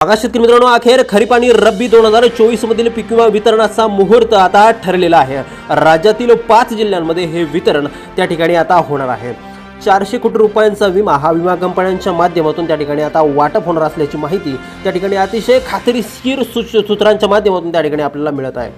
बघा शेतकरी मित्रांनो अखेर खरीप आणि रब्बी दोन हजार चोवीस मधील पीक विमा वितरणाचा मुहूर्त आता ठरलेला आहे. राज्यातील पाच जिल्ह्यांमध्ये हे वितरण त्या ठिकाणी आता होणार आहे. चारशे कोटी रुपयांचा विमा हा विमा कंपन्यांच्या माध्यमातून त्या ठिकाणी आता वाटप होणार असल्याची माहिती त्या ठिकाणी अतिशय खात्रीशीर सूच सूत्रांच्या माध्यमातून त्या ठिकाणी आपल्याला मिळत आहे.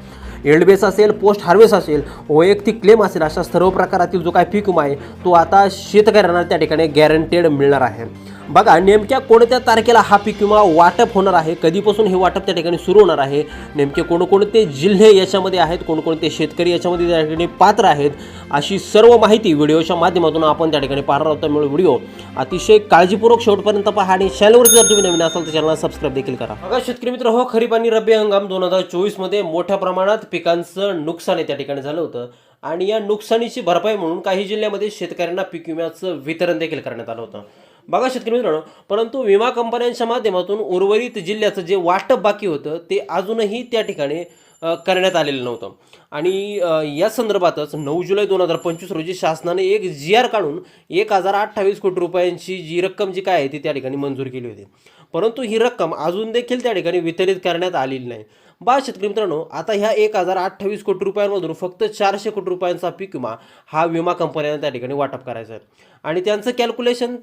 एल्डबेस असेल पोस्ट हार्वेस्ट असेल वैयक्तिक क्लेम असेल अशा सर्व प्रकारातील जो काय पीक विमा आहे तो आता शेतकऱ्यांना त्या ठिकाणी गॅरंटेड मिळणार आहे. बघा नेमक्या कोणत्या तारखेला हा पीक विमा वाटप होणार आहे? कधीपासून हे वाटप त्या ठिकाणी सुरू होणार आहे? नेमके कोणकोणते जिल्हे याच्यामध्ये आहेत? कोणकोणते शेतकरी याच्यामध्ये त्या ठिकाणी पात्र आहेत? अशी सर्व माहिती व्हिडिओच्या माध्यमातून आपण त्या ठिकाणी पाहणार आहोत. त्यामुळे व्हिडिओ अतिशय काळजीपूर्वक शेवटपर्यंत पहा आणि चॅनलवरती जर तुम्ही नवीन असाल तर चॅनलला सबस्क्राईब देखील करा. बघा शेतकरी मित्र हो खरीप आणि रब्बी हंगाम दोन हजार चोवीसमध्ये मोठ्या प्रमाणात पिकांचं नुकसान आहे त्या ठिकाणी झालं होतं. आणि या नुकसानीची भरपाई म्हणून काही जिल्ह्यामध्ये शेतकऱ्यांना पीक विम्याचं वितरण देखील करण्यात आलं होतं. बघा शेतकरी मित्रांनो परंतु विमा कंपन्यांच्या माध्यमातून उर्वरित जिल्ह्याचं जे वाटप बाकी होतं ते अजूनही त्या ठिकाणी करण्यात आलेलं नव्हतं. आणि या संदर्भातच नऊ जुलै दोन हजार पंचवीस रोजी शासनाने एक जी आर काढून एक हजार अठ्ठावीस कोटी रुपयांची जी रक्कम जी काय आहे ती त्या ठिकाणी मंजूर केली होती. परंतु ही रक्कम अजून देखील त्या ठिकाणी वितरित करण्यात आलेली नाही. बा शेतकरी मित्रांनो आता ह्या एक हजार अठ्ठावीस कोटी रुपयांमधून फक्त चारशे कोटी रुपयांचा पीक विमा हा विमा कंपन्यांना त्या ठिकाणी वाटप करायचा आहे. आणि त्यांचं कॅल्क्युलेशन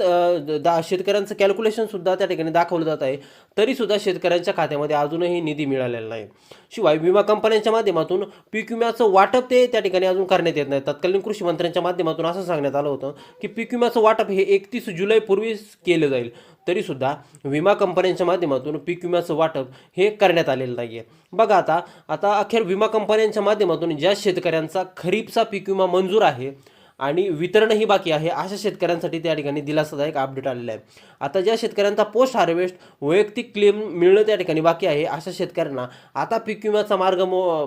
दा शेतकऱ्यांचं कॅल्क्युलेशन सुद्धा त्या ठिकाणी दाखवलं जात आहे. तरीसुद्धा शेतकऱ्यांच्या खात्यामध्ये अजूनही निधी मिळालेला नाही. शिवाय विमा कंपन्यांच्या माध्यमातून पीक विम्याचं वाटप ते त्या ठिकाणी अजून करण्यात येत नाही. तत्कालीन कृषी मंत्र्यांच्या माध्यमातून असं सांगण्यात आलं होतं की पीक विम्याचं वाटप हे एकतीस जुलैपूर्वीच केलं जाईल. तरीसुद्धा विमा कंपन्यांच्या माध्यमातून पीक विम्याचं वाटप हे करण्यात आलेलं नाही आहे बघा आता आता अखेर विमा कंपन्यांच्या माध्यमातून ज्या शेतकऱ्यांचा खरीपचा पीक विमा मंजूर आहे आणि वितरणही बाकी आहे. अशा शेतकऱ्यांसाठी त्या ठिकाणी दिलासादायक अपडेट आलेला आहे. आता ज्या शेतकऱ्यांचा पोस्ट हार्वेस्ट वैयक्तिक क्लेम मिळणं त्या ठिकाणी बाकी आहे अशा शेतकऱ्यांना आता पीक विम्याचा मार्ग मो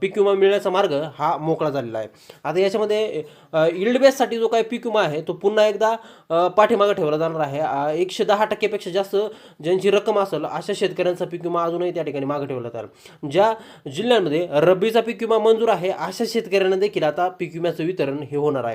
पीक विमा मिळण्याचा मार्ग हा मोकळा झालेला आहे. आता याच्यामध्ये इल्ड बेससाठी जो काही पीक विमा आहे तो पुन्हा एकदा पाठीमागं ठेवला जाणार आहे. एकशे दहा टक्केपेक्षा जास्त ज्यांची रक्कम असेल अशा शेतकऱ्यांचा पीक विमा अजूनही त्या ठिकाणी मागे ठेवला जाईल ज्या जिल्ह्यांमध्ये रब्बीचा पीक विमा मंजूर आहे अशा शेतकऱ्यांना देखील आता पीक विम्याचं वितरण हे होणार आहे.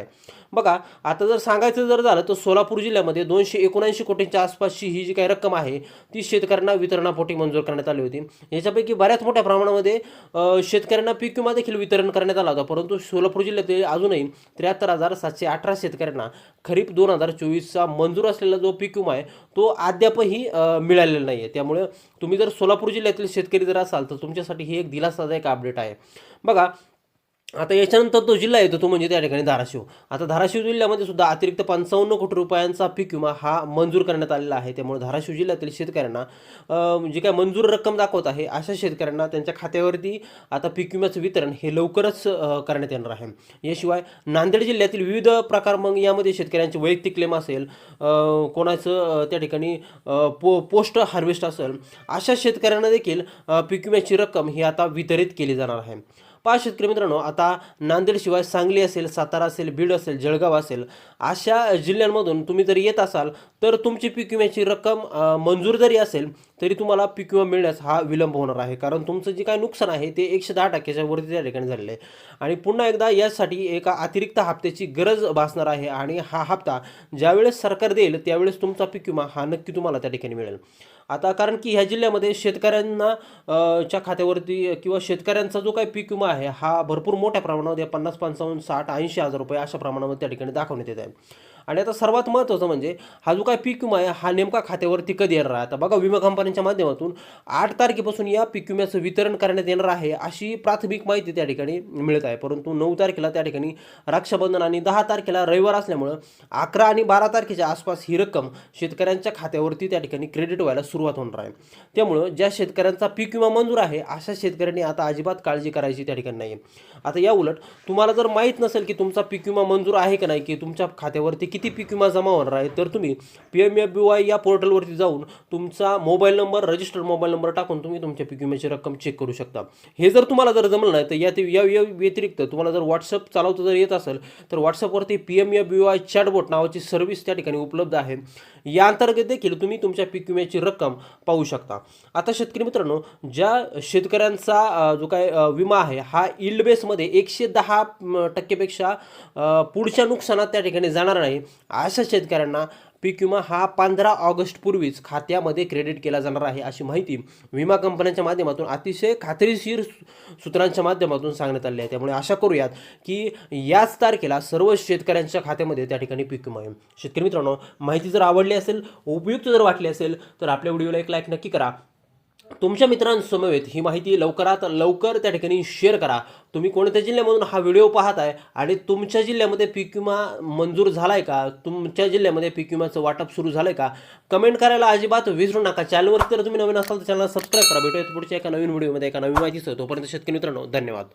बघा आता जर सांगायचं जर झालं तर सोलापूर जिल्ह्यामध्ये दोनशे एकोणऐंशी कोटींच्या आसपासची ही जी काही रक्कम आहे ती शेतकऱ्यांना वितरणापोटी मंजूर करण्यात आली होती. याच्यापैकी बऱ्याच मोठ्या प्रमाणामध्ये शेतकऱ्यांना पीक विमा देखील वितरण करण्यात आला होता. परंतु सोलापूर जिल्ह्यातील अजूनही त्र्याहत्तर हजार सातशे अठरा शेतकऱ्यांना खरीप दोन हजार चोवीसचा मंजूर असलेला जो पीक विमा आहे तो अद्यापही मिळालेला नाही आहे त्यामुळे तुम्ही जर सोलापूर जिल्ह्यातील शेतकरी जर असाल तर तुमच्यासाठी ही एक दिलासादायक अपडेट आहे. बघा आता याच्यानंतर तो जिल्हा येतो तो म्हणजे त्या ठिकाणी धाराशिव. आता धाराशिव जिल्ह्यामध्ये सुद्धा अतिरिक्त पंचावन्न कोटी रुपयांचा पीक विमा हा मंजूर करण्यात आलेला आहे. त्यामुळे धाराशिव जिल्ह्यातील शेतकऱ्यांना जी काय मंजूर रक्कम दाखवत आहे अशा शेतकऱ्यांना त्यांच्या खात्यावरती आता पीक विम्याचं वितरण हे लवकरच करण्यात येणार आहे. याशिवाय नांदेड जिल्ह्यातील विविध प्रकार मग यामध्ये शेतकऱ्यांचे वैयक्तिक क्लेम असेल कोणाचं त्या ठिकाणी पो पोस्ट हार्वेस्ट असेल अशा शेतकऱ्यांना देखील पीक विम्याची रक्कम ही आता वितरित केली जाणार आहे. पहा शेतकरी मित्रांनो आता नांदेडशिवाय सांगली असेल सातारा असेल बीड असेल जळगाव असेल अशा जिल्ह्यांमधून तुम्ही जर येत असाल तर तुमची पीक विम्याची रक्कम मंजूर जरी असेल तरी तुम्हाला पीक विमा मिळण्यास हा विलंब होणार आहे. कारण तुमचं जे काय नुकसान आहे ते एकशे दहा टक्क्याच्या वरती त्या ठिकाणी झालेलं आहे. आणि पुन्हा एकदा यासाठी एका अतिरिक्त हप्त्याची गरज भासणार आहे. आणि हा हप्ता ज्यावेळेस सरकार देईल त्यावेळेस तुमचा पीक विमा हा नक्की तुम्हाला त्या ठिकाणी मिळेल. आता कारण की ह्या जिल्ह्यामध्ये शेतकऱ्यांना च्या खात्यावरती किंवा शेतकऱ्यांचा जो काही पीक विमा आहे हा भरपूर मोठ्या प्रमाणामध्ये पन्नास पंचावन्न साठ ऐंशी हजार रुपये अशा प्रमाणामध्ये त्या ठिकाणी दाखवण्यात येत आहे. आणि आता सर्वात महत्त्वाचं म्हणजे हा जो काय पीक विमा आहे हा नेमका खात्यावरती कधी येणार आहे? आता बघा विमा कंपन्यांच्या माध्यमातून आठ तारखेपासून या पीक विम्याचं वितरण करण्यात येणार आहे अशी प्राथमिक माहिती त्या ठिकाणी मिळत आहे. परंतु नऊ तारखेला त्या ठिकाणी रक्षाबंधन आणि दहा तारखेला रविवार असल्यामुळं अकरा आणि बारा तारखेच्या आसपास ही रक्कम शेतकऱ्यांच्या खात्यावरती त्या ठिकाणी क्रेडिट व्हायला सुरुवात होणार आहे. त्यामुळं ज्या शेतकऱ्यांचा पीक विमा मंजूर आहे अशा शेतकऱ्यांनी आता अजिबात काळजी करायची त्या ठिकाणी नाही आता या उलट तुम्हाला जर माहीत नसेल की तुमचा पीक विमा मंजूर आहे का नाही की तुमच्या खात्यावरती किती पीक विमा जमा होणार आहे तर तुम्ही P M F B Y या पोर्टलवरती जाऊन तुमचा mobile number registered mobile number टाकून तुम्ही तुमच्या पीक विम्याची रक्कम चेक करू शकता. हे जर तुम्हाला जर जमलं नाही तर या या या व्यतिरिक्त तुम्हाला जर व्हॉट्सअप चालवता जर येत असेल तर व्हॉट्सअपवरती P M F B Y chatbot नावाची सर्व्हिस त्या ठिकाणी उपलब्ध आहे. या अंतर्गत देखील तुम्ही तुमच्या पीक विम्याची रक्कम पाहू शकता. आता शेतकरी मित्रांनो ज्या शेतकऱ्यांचा जो काय विमा आहे हा इल्ड बेसमध्ये एकशे दहा टक्केपेक्षा पुढच्या नुकसानात त्या ठिकाणी जाणार नाही. अशा शेतकऱ्यांना पीक विमा हा पंधरा ऑगस्टपूर्वीच खात्यामध्ये क्रेडिट केला जाणार आहे अशी माहिती विमा कंपन्यांच्या माध्यमातून अतिशय खात्रीशीर सूत्रांच्या माध्यमातून सांगण्यात आली आहे. त्यामुळे आशा करूयात की याच तारखेला सर्व शेतकऱ्यांच्या खात्यामध्ये त्या ठिकाणी पीक विमा आहे. शेतकरी मित्रांनो माहिती जर आवडली असेल उपयुक्त जर वाटली असेल तर आपल्या व्हिडिओला एक लाईक नक्की करा. तुमच्या मित्रांसमवेत ही माहिती लवकरात लवकर त्या ठिकाणी शेअर करा. तुम्ही कोणत्या जिल्ह्यामधून हा व्हिडिओ पाहत आहे आणि तुमच्या जिल्ह्यामध्ये पीक विमा मंजूर झाला आहे का? तुमच्या जिल्ह्यामध्ये पीक विम्याचं वाटप सुरू झालं आहे का? कमेंट करायला अजिबात विसरू नका. चॅनलवर जर तुम्ही नवीन असाल तर चॅनलला सबस्क्राईब करा. भेटूया पुढच्या एका नवीन व्हिडिओमध्ये एका नवीन माहितीसह. तोपर्यंत शेतकरी मित्रांनो धन्यवाद.